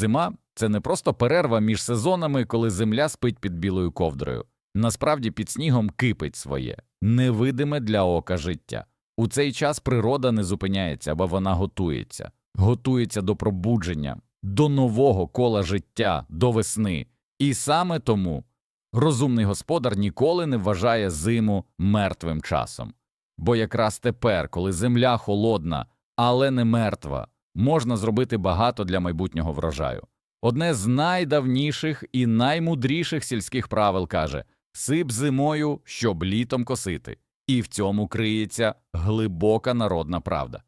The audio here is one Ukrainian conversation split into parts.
Зима це не просто перерва між сезонами, коли земля спить під білою ковдрою. Насправді під снігом кипить своє, невидиме для ока життя. У цей час природа не зупиняється, бо вона готується, готується до пробудження, до нового кола життя, до весни. І саме тому розумний господар ніколи не вважає зиму мертвим часом. Бо якраз тепер, коли земля холодна, але не мертва, можна зробити багато для майбутнього врожаю. Одне з найдавніших і наймудріших сільських правил каже сип зимою, щоб літом косити, і в цьому криється глибока народна правда.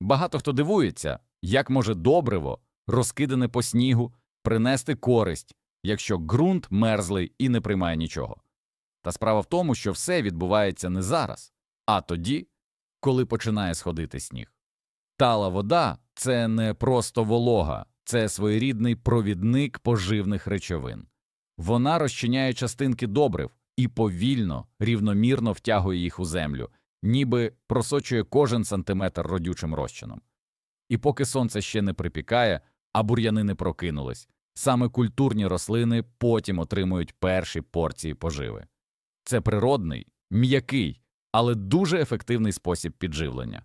Багато хто дивується, як може добриво, розкидане по снігу, принести користь, якщо ґрунт мерзлий і не приймає нічого. Та справа в тому, що все відбувається не зараз, а тоді, коли починає сходити сніг. Тала вода це не просто волога, це своєрідний провідник поживних речовин. Вона розчиняє частинки добрив і повільно, рівномірно втягує їх у землю, ніби просочує кожен сантиметр родючим розчином. І поки сонце ще не припікає, а бур'яни не прокинулись, саме культурні рослини потім отримують перші порції поживи. Це природний, м'який, але дуже ефективний спосіб підживлення.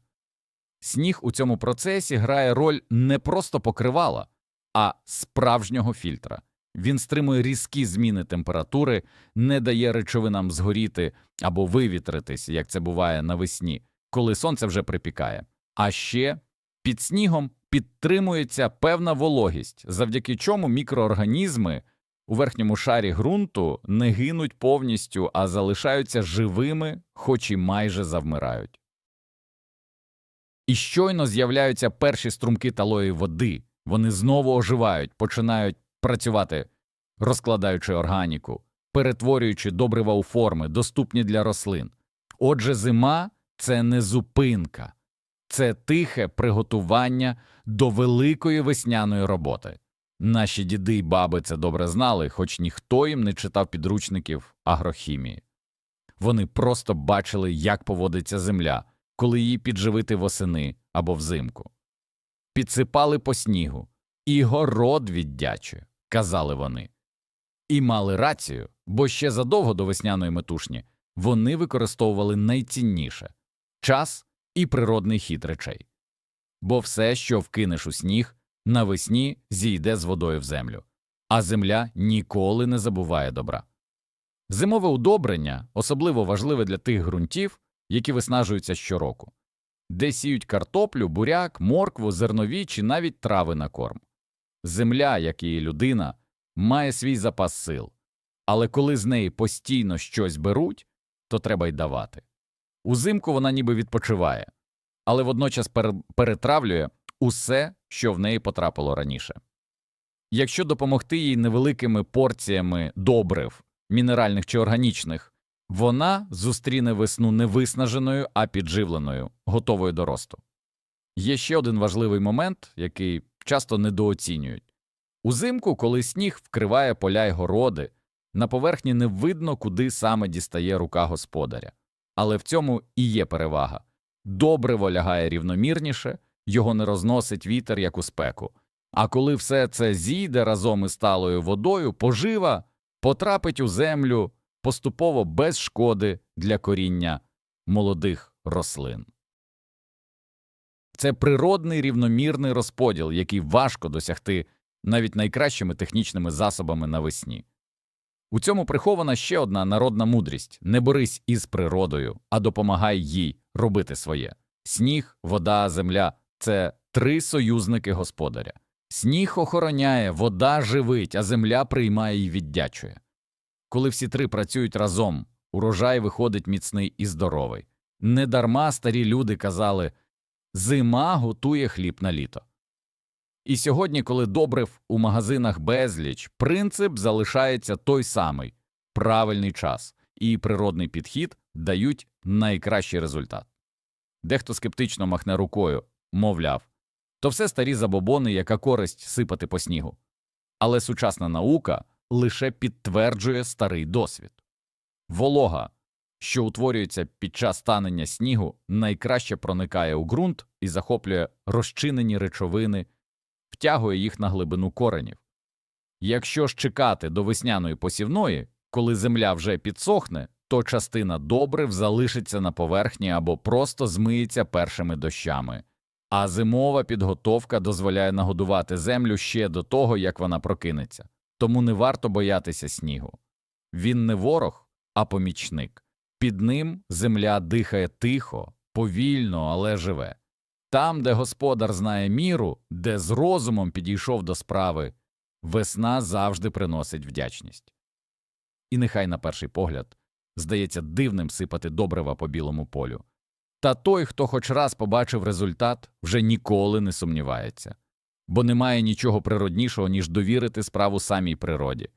Сніг у цьому процесі грає роль не просто покривала, а справжнього фільтра. Він стримує різкі зміни температури, не дає речовинам згоріти або вивітритись, як це буває навесні, коли сонце вже припікає. А ще під снігом підтримується певна вологість, завдяки чому мікроорганізми у верхньому шарі ґрунту не гинуть повністю, а залишаються живими, хоч і майже завмирають. І щойно з'являються перші струмки талої води, вони знову оживають, починають працювати, розкладаючи органіку, перетворюючи добрива у форми, доступні для рослин. Отже, зима це не зупинка, це тихе приготування до великої весняної роботи. Наші діди й баби це добре знали, хоч ніхто їм не читав підручників агрохімії. Вони просто бачили, як поводиться земля, коли її підживити восени або взимку. Підсипали по снігу, і город віддячує, казали вони. І мали рацію, бо ще задовго до весняної метушні вони використовували найцінніше час і природний хід речей. Бо все, що вкинеш у сніг, навесні зійде з водою в землю, а земля ніколи не забуває добра. Зимове удобрення особливо важливе для тих ґрунтів, які виснажуються щороку, де сіють картоплю, буряк, моркву, зернові чи навіть трави на корм. Земля, як і людина, має свій запас сил, але коли з неї постійно щось беруть, то треба й давати. Узимку вона ніби відпочиває, але водночас пер- перетравлює усе, що в неї потрапило раніше. Якщо допомогти їй невеликими порціями добрив, мінеральних чи органічних, вона зустріне весну не виснаженою, а підживленою, готовою до росту. Є ще один важливий момент, який часто недооцінюють. Узимку, коли сніг вкриває поля й городи, на поверхні не видно, куди саме дістає рука господаря. Але в цьому і є перевага. Добриво лягає рівномірніше, його не розносить вітер, як у спеку. А коли все це зійде разом із талою водою, пожива потрапить у землю поступово без шкоди для коріння молодих рослин. Це природний рівномірний розподіл, який важко досягти навіть найкращими технічними засобами навесні. У цьому прихована ще одна народна мудрість не борись із природою, а допомагай їй робити своє. Сніг, вода, земля це три союзники господаря. Сніг охороняє, вода живить, а земля приймає і віддячує. Коли всі три працюють разом, урожай виходить міцний і здоровий. Недарма старі люди казали зима готує хліб на літо. І сьогодні, коли добрив у магазинах безліч, принцип залишається той самий правильний час і природний підхід дають найкращий результат. Дехто скептично махне рукою, мовляв, то все старі забобони, яка користь сипати по снігу. Але сучасна наука лише підтверджує старий досвід. Волога, що утворюється під час танення снігу, найкраще проникає у ґрунт і захоплює розчинені речовини, втягує їх на глибину коренів. Якщо ж чекати до весняної посівної, коли земля вже підсохне, то частина добрив залишиться на поверхні або просто змиється першими дощами, а зимова підготовка дозволяє нагодувати землю ще до того, як вона прокинеться, тому не варто боятися снігу. Він не ворог, а помічник. Під ним земля дихає тихо, повільно, але живе. Там, де господар знає міру, де з розумом підійшов до справи, весна завжди приносить вдячність. І нехай на перший погляд здається дивним сипати добрива по білому полю. Та той, хто хоч раз побачив результат, вже ніколи не сумнівається, бо немає нічого природнішого, ніж довірити справу самій природі.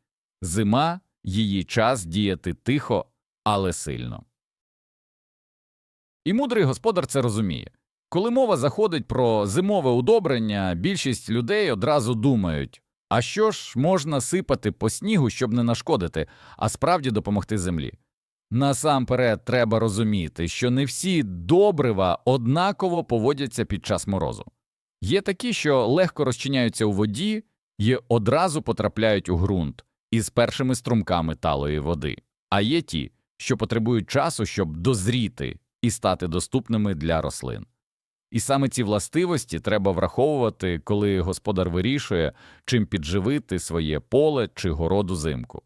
Зима її час діяти тихо, але сильно. І мудрий господар це розуміє. Коли мова заходить про зимове удобрення, більшість людей одразу думають, а що ж можна сипати по снігу, щоб не нашкодити, а справді допомогти землі. Насамперед треба розуміти, що не всі добрива однаково поводяться під час морозу. Є такі, що легко розчиняються у воді і одразу потрапляють у ґрунт із першими струмками талої води, а є ті, що потребують часу, щоб дозріти і стати доступними для рослин. І саме ці властивості треба враховувати, коли господар вирішує, чим підживити своє поле чи городу зимку.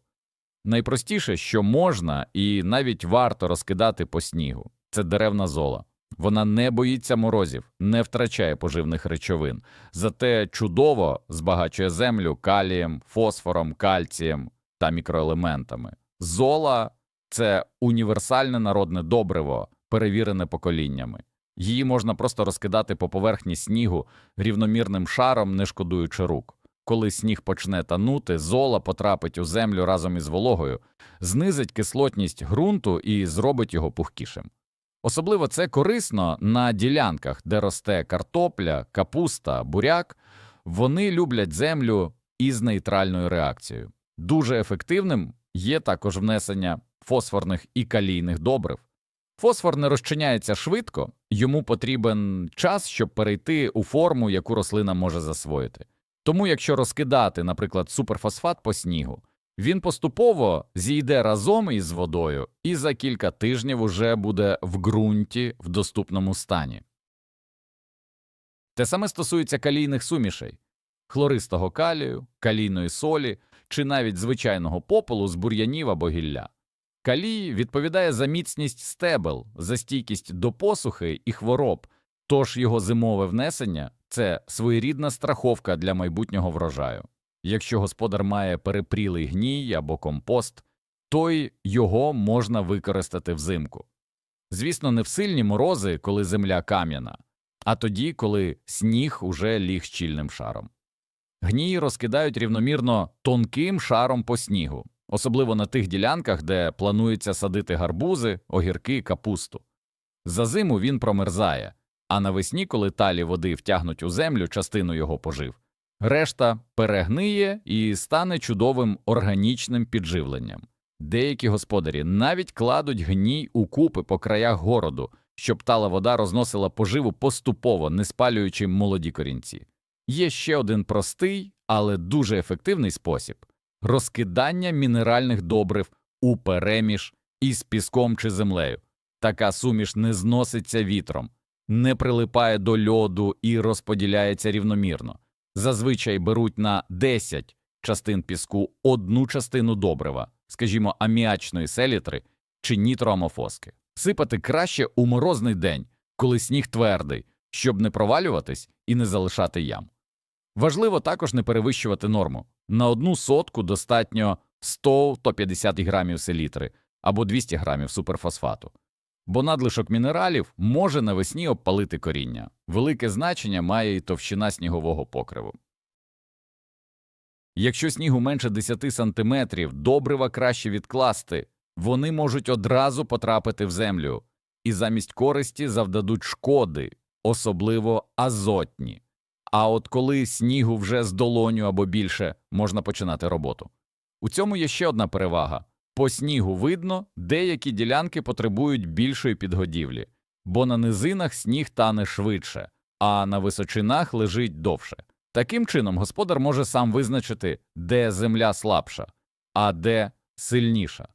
Найпростіше, що можна і навіть варто розкидати по снігу, це деревна зола. Вона не боїться морозів, не втрачає поживних речовин, зате чудово збагачує землю калієм, фосфором, кальцієм та мікроелементами. Зола це універсальне народне добриво, перевірене поколіннями. Її можна просто розкидати по поверхні снігу рівномірним шаром, не шкодуючи рук. Коли сніг почне танути, зола потрапить у землю разом із вологою, знизить кислотність ґрунту і зробить його пухкішим. Особливо це корисно на ділянках, де росте картопля, капуста, буряк. Вони люблять землю із нейтральною реакцією. Дуже ефективним є також внесення фосфорних і калійних добрив. Фосфор не розчиняється швидко, йому потрібен час, щоб перейти у форму, яку рослина може засвоїти. Тому, якщо розкидати, наприклад, суперфосфат по снігу, він поступово зійде разом із водою і за кілька тижнів уже буде в ґрунті в доступному стані. Те саме стосується калійних сумішей хлористого калію, калійної солі чи навіть звичайного попелу з бур'янів або гілля. Калій відповідає за міцність стебел, за стійкість до посухи і хвороб, тож його зимове внесення це своєрідна страховка для майбутнього врожаю. Якщо господар має перепрілий гній або компост, то й його можна використати взимку. Звісно, не в сильні морози, коли земля кам'яна, а тоді, коли сніг уже ліг щільним шаром. Гній розкидають рівномірно тонким шаром по снігу, особливо на тих ділянках, де планується садити гарбузи, огірки, капусту. За зиму він промерзає, а навесні, коли талі води втягнуть у землю частину його пожив, решта перегниє і стане чудовим органічним підживленням. Деякі господарі навіть кладуть гній у купи по краях городу, щоб тала вода розносила поживу поступово, не спалюючи молоді корінці. Є ще один простий, але дуже ефективний спосіб розкидання мінеральних добрив у переміж із піском чи землею. Така суміш не зноситься вітром, не прилипає до льоду і розподіляється рівномірно. Зазвичай беруть на 10 частин піску одну частину добрива, скажімо, аміачної селітри чи нітроамофоски. Сипати краще у морозний день, коли сніг твердий, щоб не провалюватись і не залишати ям. Важливо також не перевищувати норму. На одну сотку достатньо 100-150 грамів селітри або 200 грамів суперфосфату. Бо надлишок мінералів може навесні обпалити коріння. Велике значення має і товщина снігового покриву. Якщо снігу менше 10 сантиметрів, добрива краще відкласти, вони можуть одразу потрапити в землю і замість користі завдадуть шкоди, особливо азотні. А от коли снігу вже з долоню або більше, можна починати роботу. У цьому є ще одна перевага по снігу видно, деякі ділянки потребують більшої підгодівлі, бо на низинах сніг тане швидше, а на височинах лежить довше. Таким чином, господар може сам визначити, де земля слабша, а де сильніша.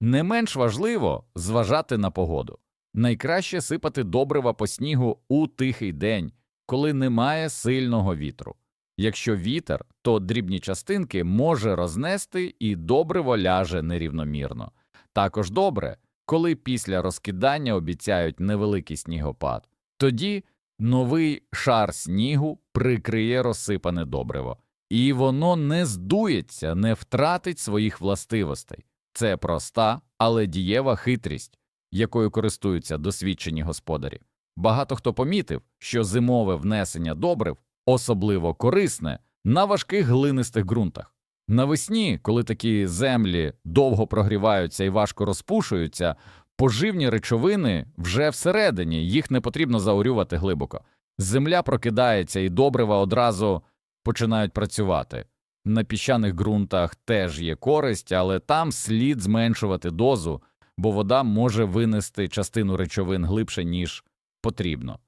Не менш важливо зважати на погоду. Найкраще сипати добрива по снігу у тихий день, коли немає сильного вітру. Якщо вітер, то дрібні частинки може рознести і добриво ляже нерівномірно. Також добре, коли після розкидання обіцяють невеликий снігопад. Тоді новий шар снігу прикриє розсипане добриво, і воно не здується, не втратить своїх властивостей. Це проста, але дієва хитрість, якою користуються досвідчені господарі. Багато хто помітив, що зимове внесення добрив особливо корисне на важких глинистих ґрунтах. Навесні, коли такі землі довго прогріваються і важко розпушуються, поживні речовини вже всередині, їх не потрібно заорювати глибоко. Земля прокидається і добрива одразу починають працювати. На піщаних ґрунтах теж є користь, але там слід зменшувати дозу, бо вода може винести частину речовин глибше, ніж потрібно.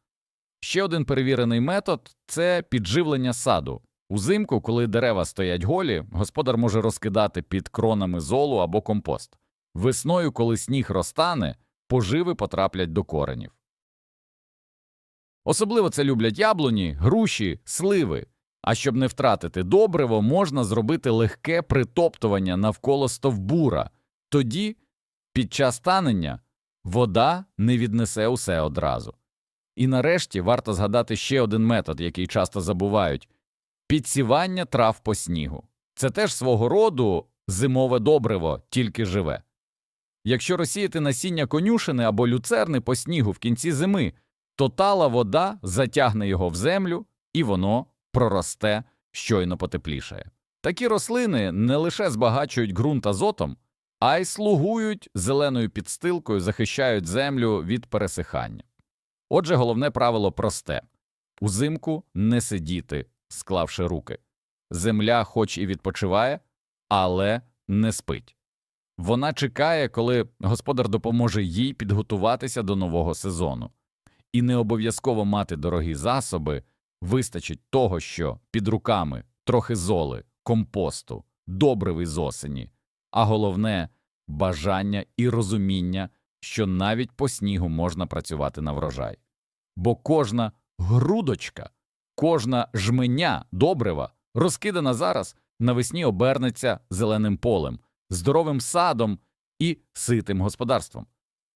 Ще один перевірений метод це підживлення саду. Узимку, коли дерева стоять голі, господар може розкидати під кронами золу або компост. Весною, коли сніг розтане, поживи потраплять до коренів. Особливо це люблять яблуні, груші, сливи. А щоб не втратити добриво, можна зробити легке притоптування навколо стовбура. Тоді, під час танення, вода не віднесе усе одразу. І нарешті варто згадати ще один метод, який часто забувають підсівання трав по снігу. Це теж свого роду зимове добриво, тільки живе. Якщо розсіяти насіння конюшини або люцерни по снігу в кінці зими, то тала вода затягне його в землю, і воно проросте, щойно потеплішає. Такі рослини не лише збагачують ґрунт азотом, а й слугують зеленою підстилкою, захищають землю від пересихання. Отже, головне правило просте узимку не сидіти, склавши руки. Земля, хоч і відпочиває, але не спить. Вона чекає, коли господар допоможе їй підготуватися до нового сезону. І не обов'язково мати дорогі засоби, вистачить того, що під руками трохи золи, компосту, добривий з осені, а головне бажання і розуміння, що навіть по снігу можна працювати на врожай. Бо кожна грудочка, кожна жменя добрива, розкидана зараз, навесні обернеться зеленим полем, здоровим садом і ситим господарством.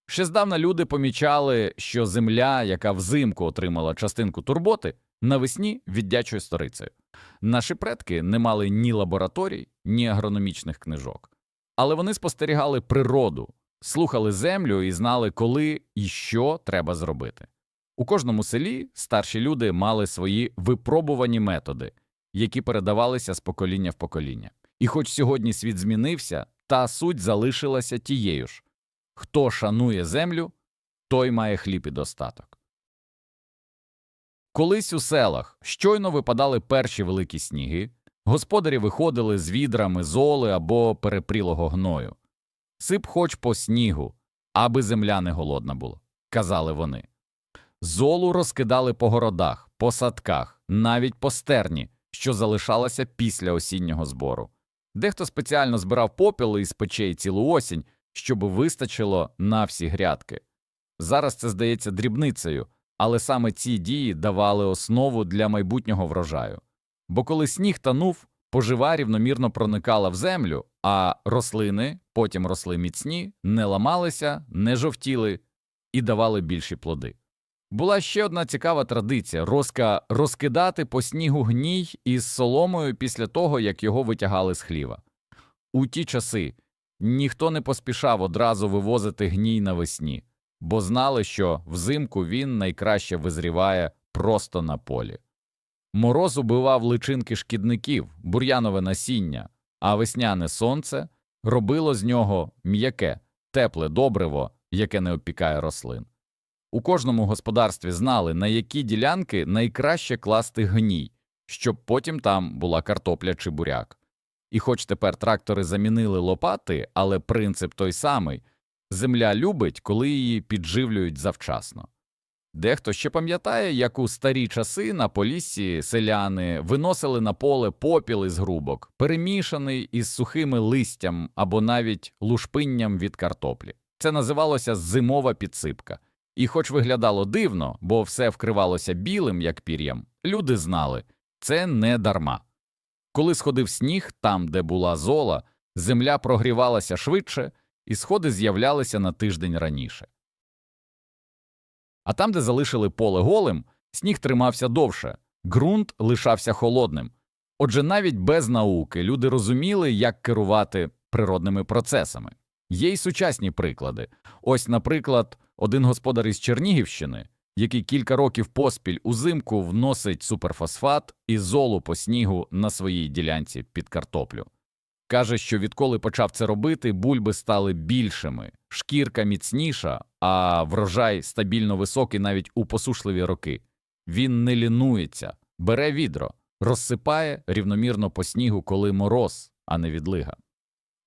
Ще здавна люди помічали, що земля, яка взимку отримала частинку турботи, навесні віддячує сторицею. Наші предки не мали ні лабораторій, ні агрономічних книжок, але вони спостерігали природу, слухали землю і знали, коли і що треба зробити. У кожному селі старші люди мали свої випробувані методи, які передавалися з покоління в покоління. І хоч сьогодні світ змінився, та суть залишилася тією ж хто шанує землю, той має хліб і достаток. Колись у селах щойно випадали перші великі сніги, господарі виходили з відрами золи або перепрілого гною. Сип хоч по снігу, аби земля не голодна була, казали вони. Золу розкидали по городах, по садках, навіть по стерні, що залишалася після осіннього збору. Дехто спеціально збирав попіл із печей цілу осінь, щоб вистачило на всі грядки. Зараз це здається дрібницею, але саме ці дії давали основу для майбутнього врожаю. Бо коли сніг танув, пожива рівномірно проникала в землю, а рослини потім росли міцні, не ламалися, не жовтіли і давали більші плоди. Була ще одна цікава традиція розка розкидати по снігу гній із соломою після того, як його витягали з хліва. У ті часи ніхто не поспішав одразу вивозити гній навесні, бо знали, що взимку він найкраще визріває просто на полі. Мороз убивав личинки шкідників, бур'янове насіння, а весняне сонце робило з нього м'яке, тепле добриво, яке не опікає рослин. У кожному господарстві знали, на які ділянки найкраще класти гній, щоб потім там була картопля чи буряк. І хоч тепер трактори замінили лопати, але принцип той самий земля любить, коли її підживлюють завчасно. Дехто ще пам'ятає, як у старі часи на поліссі селяни виносили на поле попіл із грубок, перемішаний із сухими листям або навіть лушпинням від картоплі. Це називалося зимова підсипка. І хоч виглядало дивно, бо все вкривалося білим, як пір'ям, люди знали – це не дарма. Коли сходив сніг там, де була зола, земля прогрівалася швидше, і сходи з'являлися на тиждень раніше. А там, де залишили поле голим, сніг тримався довше, ґрунт лишався холодним. Отже, навіть без науки люди розуміли, як керувати природними процесами. Є й сучасні приклади. Ось, наприклад, один господар із Чернігівщини, який кілька років поспіль узимку вносить суперфосфат і золу по снігу на своїй ділянці під картоплю. Каже, що відколи почав це робити, бульби стали більшими, шкірка міцніша, а врожай стабільно високий навіть у посушливі роки. Він не лінується, бере відро, розсипає рівномірно по снігу, коли мороз, а не відлига.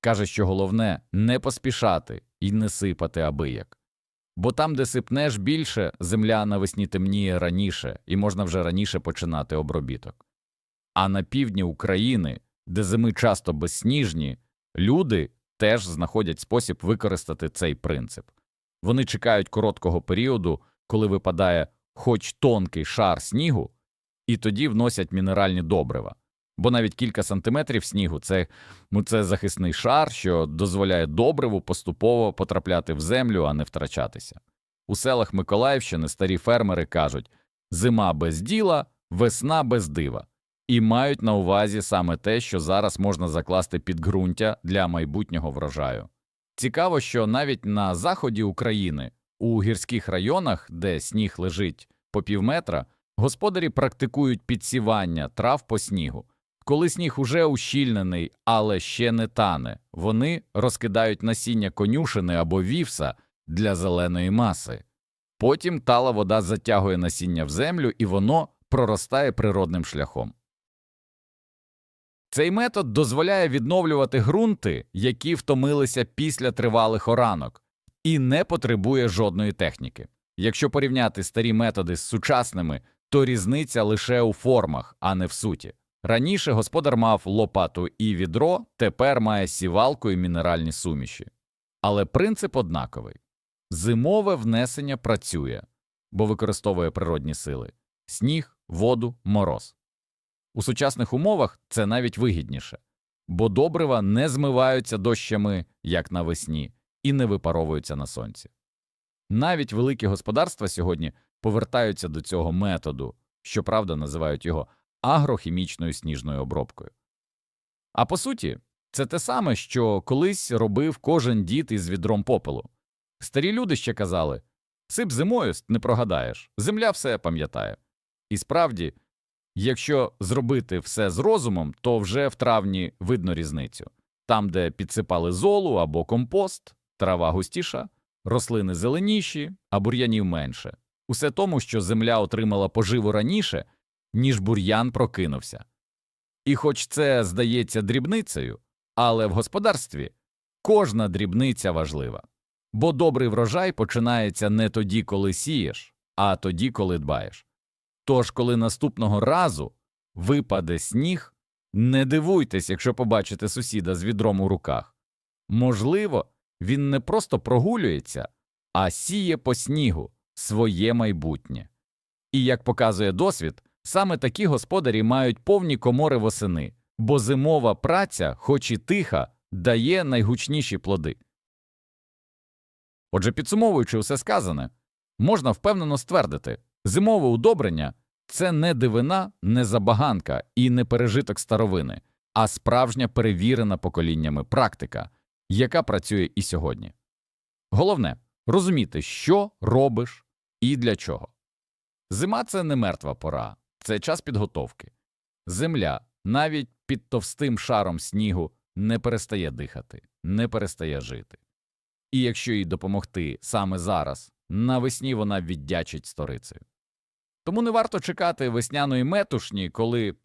Каже, що головне не поспішати і не сипати абияк. Бо там, де сипнеш більше, земля навесні темніє раніше, і можна вже раніше починати обробіток. А на півдні України, де зими часто безсніжні, люди теж знаходять спосіб використати цей принцип. Вони чекають короткого періоду, коли випадає хоч тонкий шар снігу, і тоді вносять мінеральні добрива. Бо навіть кілька сантиметрів снігу це, ну, це захисний шар, що дозволяє добриву поступово потрапляти в землю, а не втрачатися. У селах Миколаївщини старі фермери кажуть зима без діла, весна без дива, і мають на увазі саме те, що зараз можна закласти підґрунтя для майбутнього врожаю. Цікаво, що навіть на заході України, у гірських районах, де сніг лежить по півметра, господарі практикують підсівання трав по снігу. Коли сніг уже ущільнений, але ще не тане, вони розкидають насіння конюшини або вівса для зеленої маси. Потім тала вода затягує насіння в землю і воно проростає природним шляхом. Цей метод дозволяє відновлювати ґрунти, які втомилися після тривалих оранок, і не потребує жодної техніки. Якщо порівняти старі методи з сучасними, то різниця лише у формах, а не в суті. Раніше господар мав лопату і відро, тепер має сівалку і мінеральні суміші. Але принцип однаковий зимове внесення працює, бо використовує природні сили сніг, воду, мороз. У сучасних умовах це навіть вигідніше, бо добрива не змиваються дощами, як навесні, і не випаровуються на сонці. Навіть великі господарства сьогодні повертаються до цього методу, щоправда, називають його агрохімічною сніжною обробкою. А по суті, це те саме, що колись робив кожен дід із відром попелу. Старі люди ще казали сип зимою не прогадаєш, земля все пам'ятає. І справді, якщо зробити все з розумом, то вже в травні видно різницю там, де підсипали золу або компост, трава густіша, рослини зеленіші, а бур'янів менше. Усе тому, що земля отримала поживу раніше, ніж бур'ян прокинувся. І хоч це здається дрібницею, але в господарстві кожна дрібниця важлива, бо добрий врожай починається не тоді, коли сієш, а тоді, коли дбаєш. Тож, коли наступного разу випаде сніг, не дивуйтесь, якщо побачите сусіда з відром у руках. Можливо, він не просто прогулюється, а сіє по снігу своє майбутнє. І як показує досвід, Саме такі господарі мають повні комори восени, бо зимова праця, хоч і тиха, дає найгучніші плоди. Отже, підсумовуючи усе сказане, можна впевнено ствердити зимове удобрення це не дивина, не забаганка і не пережиток старовини, а справжня перевірена поколіннями практика, яка працює і сьогодні. Головне розуміти, що робиш і для чого. Зима це не мертва пора. Це час підготовки. Земля навіть під товстим шаром снігу не перестає дихати, не перестає жити. І якщо їй допомогти саме зараз, навесні вона віддячить сторицею. Тому не варто чекати весняної метушні, коли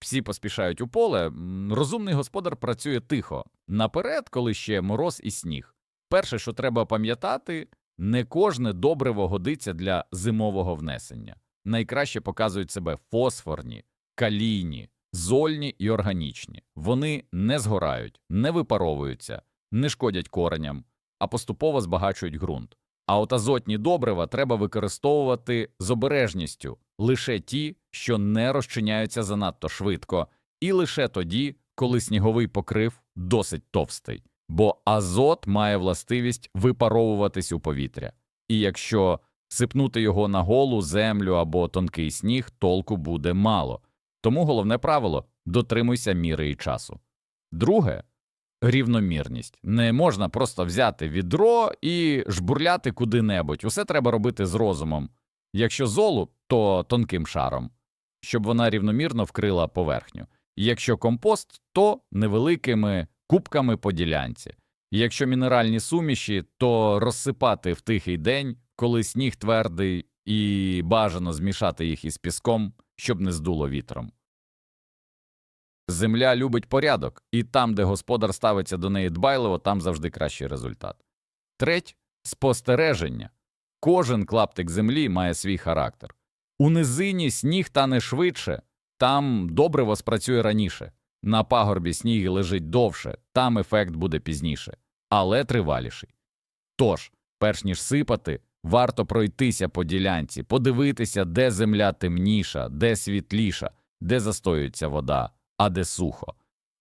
всі поспішають у поле. Розумний господар працює тихо наперед, коли ще мороз і сніг. Перше, що треба пам'ятати, не кожне добриво годиться для зимового внесення. Найкраще показують себе фосфорні, калійні, зольні і органічні. Вони не згорають, не випаровуються, не шкодять кореням, а поступово збагачують ґрунт. А от азотні добрива треба використовувати з обережністю лише ті, що не розчиняються занадто швидко, і лише тоді, коли сніговий покрив досить товстий, бо азот має властивість випаровуватись у повітря. І якщо сипнути його на голу землю або тонкий сніг, толку буде мало. Тому головне правило дотримуйся міри і часу. Друге рівномірність. Не можна просто взяти відро і жбурляти куди-небудь. Усе треба робити з розумом. Якщо золу, то тонким шаром, щоб вона рівномірно вкрила поверхню. Якщо компост, то невеликими кубками по ділянці. Якщо мінеральні суміші, то розсипати в тихий день, коли сніг твердий, і бажано змішати їх із піском, щоб не здуло вітром. Земля любить порядок, і там, де господар ставиться до неї дбайливо, там завжди кращий результат. Треть спостереження. Кожен клаптик землі має свій характер. У низині сніг тане швидше, там добриво спрацює раніше. На пагорбі сніг лежить довше, там ефект буде пізніше, але триваліший. Тож, перш ніж сипати, варто пройтися по ділянці, подивитися, де земля темніша, де світліша, де застоюється вода, а де сухо.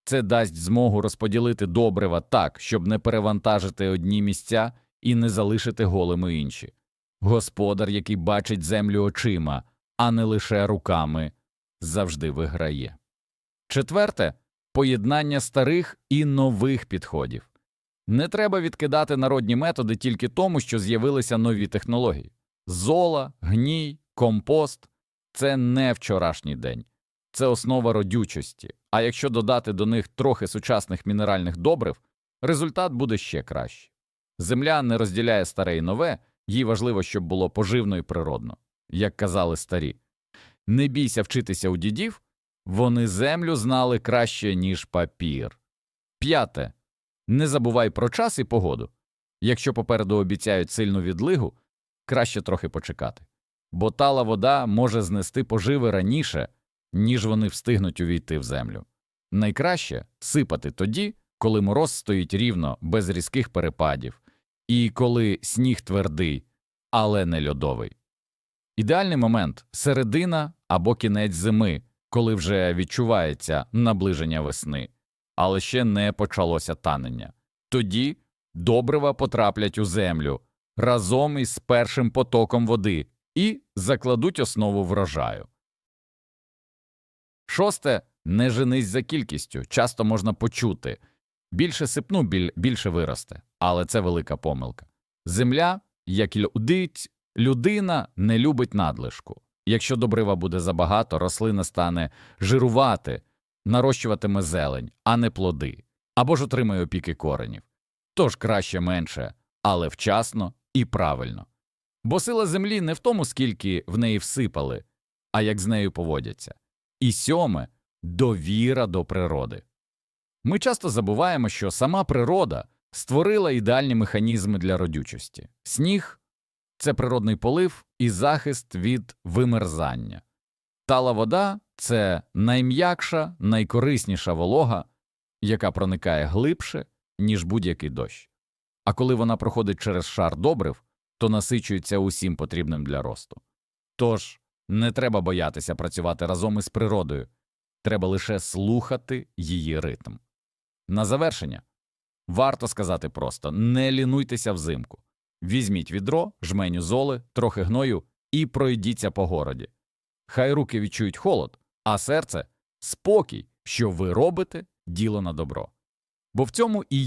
Це дасть змогу розподілити добрива так, щоб не перевантажити одні місця і не залишити голими інші. Господар, який бачить землю очима, а не лише руками, завжди виграє. Четверте поєднання старих і нових підходів. Не треба відкидати народні методи тільки тому, що з'явилися нові технології. Зола, гній, компост це не вчорашній день, це основа родючості. А якщо додати до них трохи сучасних мінеральних добрив, результат буде ще кращий. Земля не розділяє старе і нове, їй важливо, щоб було поживно і природно, як казали старі. Не бійся вчитися у дідів, вони землю знали краще, ніж папір. П'яте. Не забувай про час і погоду. Якщо попереду обіцяють сильну відлигу, краще трохи почекати, бо тала вода може знести поживи раніше, ніж вони встигнуть увійти в землю. Найкраще сипати тоді, коли мороз стоїть рівно, без різких перепадів, і коли сніг твердий, але не льодовий. Ідеальний момент середина або кінець зими, коли вже відчувається наближення весни, але ще не почалося танення. Тоді добрива потраплять у землю разом із першим потоком води і закладуть основу врожаю. Шосте не женись за кількістю. Часто можна почути більше сипну, біль, більше виросте, але це велика помилка. Земля, як і людить, людина не любить надлишку. Якщо добрива буде забагато, рослина стане жирувати, нарощуватиме зелень, а не плоди, або ж отримає опіки коренів. Тож краще менше, але вчасно і правильно. Бо сила землі не в тому, скільки в неї всипали, а як з нею поводяться. І сьоме довіра до природи. Ми часто забуваємо, що сама природа створила ідеальні механізми для родючості. Сніг це природний полив і захист від вимерзання. Тала вода це найм'якша, найкорисніша волога, яка проникає глибше, ніж будь-який дощ. А коли вона проходить через шар добрив, то насичується усім потрібним для росту. Тож не треба боятися працювати разом із природою, треба лише слухати її ритм. На завершення варто сказати просто не лінуйтеся взимку. Візьміть відро, жменю золи, трохи гною і пройдіться по городі. Хай руки відчують холод, а серце спокій, що ви робите діло на добро. Бо в цьому і